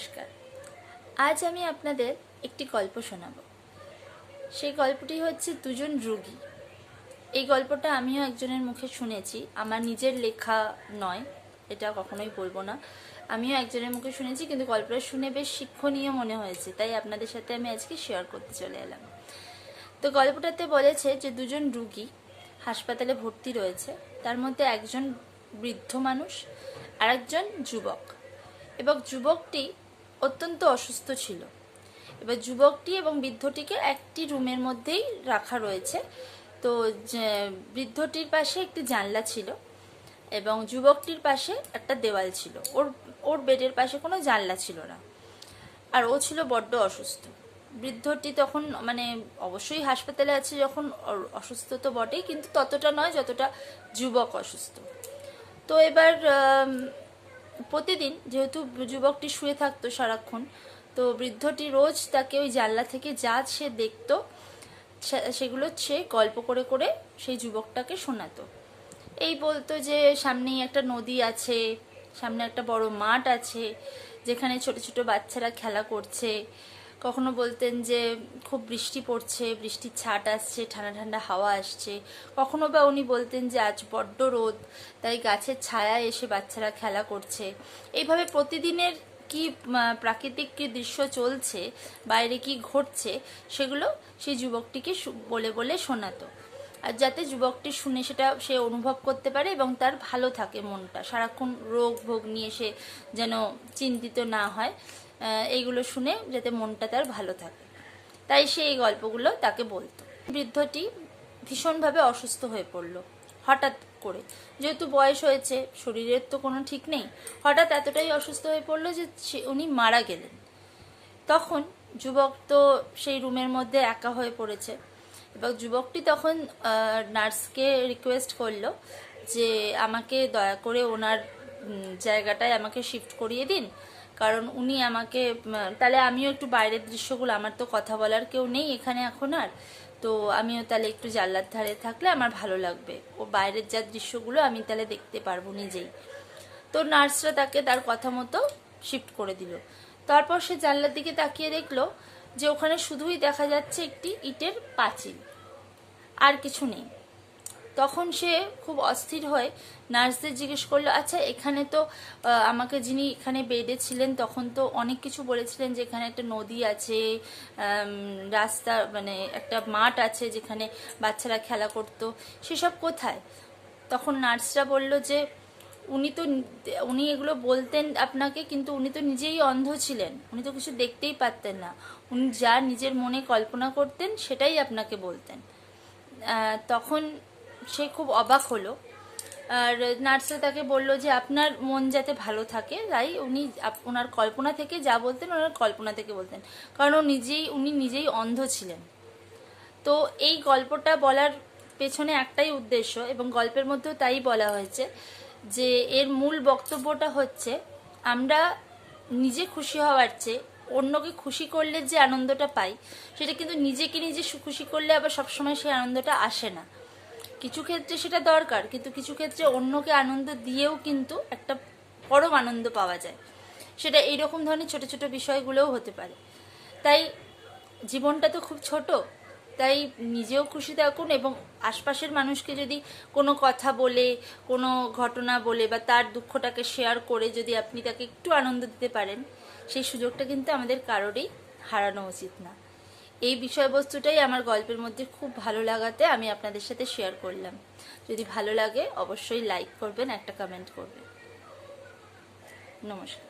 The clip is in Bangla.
নমস্কার। আজ আমি আপনাদের একটি গল্প শোনাব। সেই গল্পটি হচ্ছে দুজন রোগী। এই গল্পটা আমিও একজনের মুখে শুনেছি। আমার নিজের লেখা নয়, এটা কখনোই বলব না। আমিও একজনের মুখে শুনেছি, কিন্তু গল্পটা শুনে বেশ শিক্ষণীয় মনে হয়েছে, তাই আপনাদের সাথে আমি আজকে শেয়ার করতে চলে এলাম। তো গল্পটাতে বলেছে যে দুজন রুগী হাসপাতালে ভর্তি রয়েছে। তার মধ্যে একজন বৃদ্ধ মানুষ আর একজন যুবক। এবং যুবকটি অত্যন্ত অসুস্থ ছিল। এবার যুবকটি এবং বৃদ্ধটিকে একটি রুমের মধ্যেই রাখা রয়েছে। তো বৃদ্ধটির পাশে একটি জানলা ছিল এবং যুবকটির পাশে একটা দেওয়াল ছিল। ওর ওর বেডের পাশে কোনো জানলা ছিল না। আর ও ছিল বড্ড অসুস্থ। বৃদ্ধটি তখন মানে অবশ্যই হাসপাতালে আছে যখন অসুস্থ তো বটেই, কিন্তু ততটা নয় যতটা যুবক অসুস্থ। তো এবার প্রতিদিন যেহেতু যুবকটি শুয়ে থাকতো সারাক্ষণ, তো বৃদ্ধটি রোজ তাকে ওই জানলা থেকে যা সে দেখত সেগুলো সে গল্প করে করে সেই যুবকটাকে শোনাতো। এই বলতো যে সামনেই একটা নদী আছে, সামনে একটা বড় মাঠ আছে, যেখানে ছোট ছোট বাচ্চারা খেলা করছে কখনো বলতেন যে খুব বৃষ্টি পড়ছে, বৃষ্টির ছাট আসছে, ঠান্ডা ঠান্ডা হাওয়া আসছে। কখনো বা উনি বলতেন যে, আজ বড্ড রোদ, তাই গাছের ছায়া এসে বাচ্চারা খেলা করছে। এইভাবে প্রতিদিনের কি প্রাকৃতিক কি দৃশ্য চলছে, বাইরে কি ঘটছে, সেগুলো সেই যুবকটিকে বলে বলে শোনাতো। আর যাতে যুবকটি শুনে সেটা সে অনুভব করতে পারে এবং তার ভালো থাকে মনটা। সারাক্ষণ রোগ ভোগ নিয়ে সে যেন চিন্তিত না হয়। এইগুলো শুনে যাতে মনটা তার ভালো থাকে। তাই সে এই গল্পগুলো তাকে বলতো। বৃদ্ধটি ভীষণভাবে অসুস্থ হয়ে পড়ল, হঠাৎ করে। যেহেতু বয়স হয়েছে, শরীরের তো কোনো ঠিক নেই, হঠাৎ এতটাই অসুস্থ হয়ে পড়ল যে উনি মারা গেলেন। তখন যুবক তো সেই রুমের মধ্যে একা হয়ে পড়েছে। এবং যুবকটি তখন নার্সকে রিকোয়েস্ট করল যে আমাকে দয়া করে ওনার জায়গাটায় আমাকে শিফট করিয়ে দিন। কারণ উনি আমাকে তাহলে আমিও একটু বাইরের দৃশ্যগুলো, আমার তো কথা বলার কেউ নেই এখানে এখন আর। তো আমিও তাহলে একটু জানলার ধারে থাকলে আমার ভালো লাগবে। ও বাইরের যা দৃশ্যগুলো আমি তাহলে দেখতে পারব নিজেই। তো নার্সরা তাকে তার কথা মতো শিফট করে দিল। তারপর সে জানলার দিকে তাকিয়ে দেখল যে ওখানে শুধুই দেখা যাচ্ছে একটি ইটের পাঁচিল। আর কিছু নেই। তখন সে খুব অস্থির হয়ে। নার্সদের জিজ্ঞেস করল আচ্ছা এখানে তো আমাকে যিনি এখানে বেডে ছিলেন, তখন তো অনেক কিছু বলেছিলেন যে এখানে একটা নদী আছে রাস্তা মানে একটা মাঠ আছে যেখানে বাচ্চারা খেলা করতো। সেসব কোথায়? তখন নার্সরা বলল যে, উনি তো উনি এগুলো বলতেন আপনাকে, কিন্তু উনি তো নিজেই অন্ধ ছিলেন। উনি তো কিছু দেখতেই পারতেন না। উনি যা নিজের মনে কল্পনা করতেন, সেটাই আপনাকে বলতেন। তখন সে খুব অবাক হলো। আর নার্সরা তাকে বলল যে, আপনার মন যাতে ভালো থাকে, তাই উনি ওনার কল্পনা থেকে যা বলতেন, ওনার কল্পনা থেকে বলতেন। কারণ ও নিজেই, উনি নিজেই অন্ধ ছিলেন। তো এই গল্পটা বলার পেছনে একটাই উদ্দেশ্য, এবং গল্পের মধ্যেও তাই বলা হয়েছে যে, এর মূল বক্তব্যটা হচ্ছে, আমরা নিজে খুশি হওয়ার চেয়ে অন্যকে খুশি করলে যে আনন্দটা পাই, সেটা কিন্তু নিজেকে নিজে খুশি করলে আবার সবসময় সেই আনন্দটা আসে না। কিছু ক্ষেত্রে সেটা দরকার, কিন্তু কিছু ক্ষেত্রে অন্যকে আনন্দ দিয়েও কিন্তু একটা পরম আনন্দ পাওয়া যায়। সেটা এইরকম ধরনের ছোট ছোট বিষয়গুলোও হতে পারে। তাই জীবনটা তো খুব ছোট, তাই নিজেও খুশি থাকুন এবং আশপাশের মানুষকে যদি কোনো কথা বলে, কোনো ঘটনা বলে বা তার দুঃখটাকে শেয়ার করে যদি আপনি তাকে একটু আনন্দ দিতে পারেন, সেই সুযোগটা কিন্তু আমাদের কারোরই হারানো উচিত না। এই বিষয়বস্তুটাই আমার গল্পের মধ্যে খুব ভালো লাগাতে আমি আপনাদের সাথে শেয়ার করলাম। যদি ভালো লাগে, অবশ্যই লাইক করবেন, একটা কমেন্ট করবেন। নমস্কার।